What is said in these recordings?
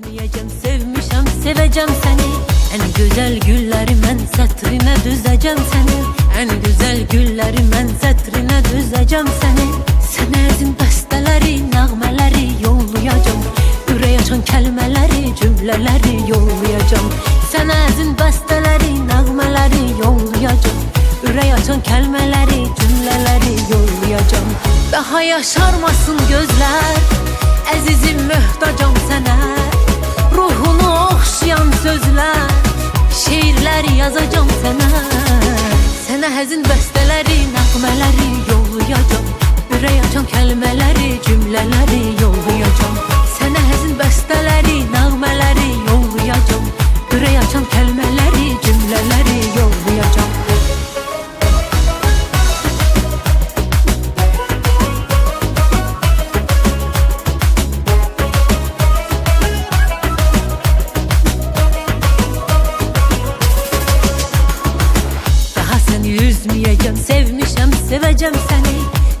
Üzmeyeceğim sevmişem seveceğim seni. En güzel güllerim en satrine düzeceğim seni. En güzel güllerim en satrine düzeceğim seni. Senezin besteleri, nağmeleri yollayacağım. Ürey açan kelimeleri, cümleleri yollayacağım. Senezin besteleri, nağmeleri yollayacağım. Ürey açan kelimeleri, cümleleri yollayacağım. Daha yaşarmasın gözler Əzizim möhtacam Şeirlər yazacam sənə Sənə həzin bəstələri, nəğmələri yollayacam Ürək açan kəlmələri, cümlələri yollayacam Sənə həzin bəstələri, nəğmələri yollayacam Ürək açan kəlmələri, cümlələri üzmeyeceğim sevmişem seveceğim seni.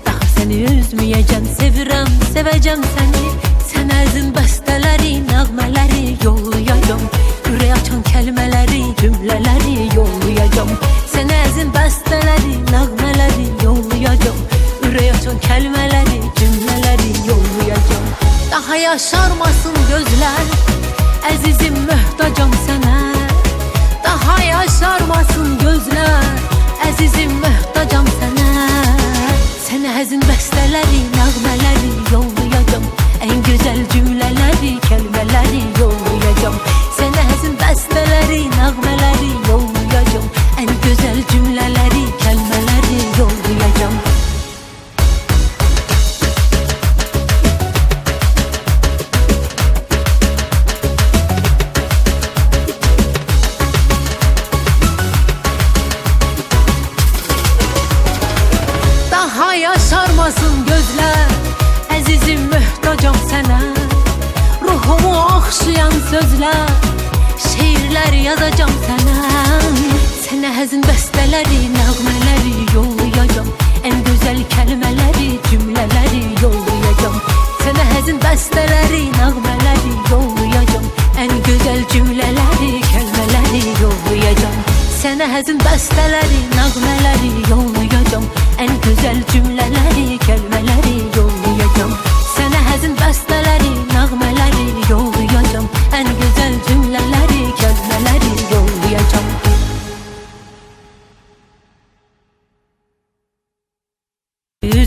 Daha seni üzmeyeceğim sevirem seveceğim seni. Sen əzin bəstələri, nəğmələri yollayacağım. Ürək açan kəlmələri, cümlələri yollayacağım. Sen əzin bəstələri, nəğmələri yollayacağım. Ürək açan kəlmələri, cümlələri yollayacağım. Daha yaşarmasın gözlər Əzizim möhtacam sənə daha yaşarmasın gözler gözler Əzizim möhtacam sənə Ruhumu oxşayan sözlər Şeirlər yazacam sənə Sənə həzin bəstələri, nəğmələri yollayacam En güzel kəlmələri, cümlələri yollayacam Sənə həzin bəstələri, nəğmələri yollayacam En güzel cümlələri, kəlmələri yollayacam Sənə həzin bəstələri, nəğmələri yollayacam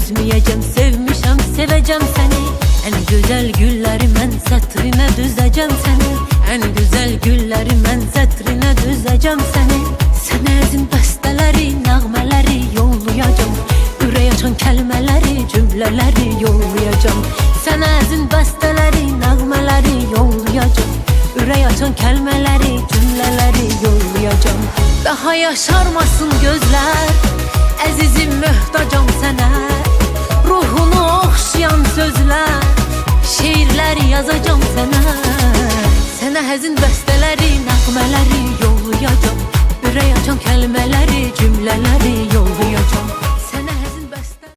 Üzmeyeceğim sevmişem seveceğim seni. En güzel güllerim en satrine düzeceğim seni. En güzel güllerim en satrine düzeceğim seni. Sen ezin besteleri, nəğmələri yollayacağım. Ürək açan kəlmələri, cümlələri yollayacağım. Sen ezin besteleri, nəğmələri yollayacağım. Ürək açan kəlmələri, cümlələri yollayacağım. Daha yaşarmasın gözlər Əzizim möhtacam sənə Ruhunu oxşayan sözlər Şeirlər yazacam sənə Sənə həzin bəstələri,